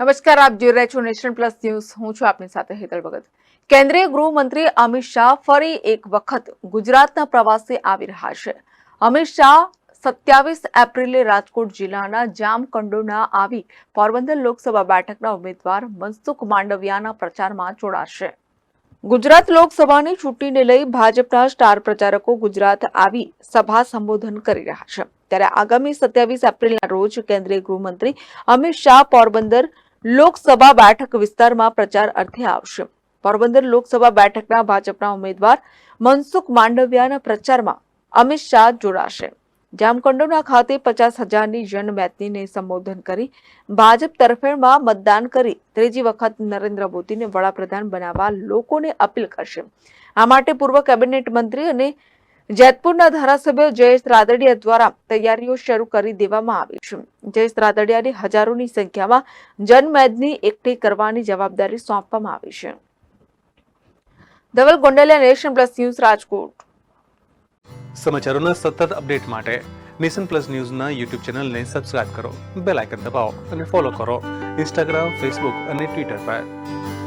નમસ્કાર, આપ જોઈ રહ્યા છો નેશન પ્લસ ન્યૂઝ. હું છું આપની સાથે હેતલ ભગત. કેન્દ્રીય ગૃહમંત્રી અમિત શાહ ફરી એક વખત ગુજરાતના પ્રવાસે આવી રહ્યા છે. અમિત શાહ સત્યાવીસ એપ્રિલે રાજકોટ જિલ્લાના જામકંડોના આવી પોરબંદર લોકસભા બેઠકના ઉમેદવાર મનસુખ માંડવિયાના પ્રચારમાં જોડાશે. ગુજરાત લોકસભાની ચૂંટણીને લઈ ભાજપના સ્ટાર પ્રચારકો ગુજરાત આવી સભા સંબોધન કરી રહ્યા છે. ત્યારે આગામી સત્યાવીસ એપ્રિલના રોજ કેન્દ્રીય ગૃહમંત્રી અમિત શાહ પોરબંદર લોકસભા બેઠક વિસ્તારમાં પ્રચાર અર્થે આવશે. પોરબંદર લોકસભા બેઠકના ભાજપના ઉમેદવાર મનસુખ માંડવિયાના પ્રચારમાં અમિત શાહ જોડાશે. જામકંડોના ખાતે પચાસ હજારની જનમેદનીને સંબોધન કરી ભાજપ તરફેણમાં મતદાન કરી ત્રીજી વખત નરેન્દ્ર મોદીને વડાપ્રધાન બનાવવા લોકોને અપીલ કરશે. આ માટે પૂર્વ કેબિનેટ મંત્રી અને જેતપુરના ધારાસભ્ય જયેશ રાદડિયા દ્વારા તૈયારીઓ શરૂ કરી દેવામાં આવી છે. જયેશ રાદડિયાને હજારોની સંખ્યામાં જનમેદની એકઠી કરવાની જવાબદારી સોંપવામાં આવી છે. Dhaval Gondaliya, nation plus news, Rajkot. સમાચારોના સતત અપડેટ માટે નેશન પ્લસ ન્યૂઝના યુટ્યુબ ચેનલને સબસ્ક્રાઇબ કરો, બેલ આઇકન દબાવો અને ફોલો કરો. ઇન્સ્ટાગ્રામ, ફેસબુક અને ટ્વિટર પર.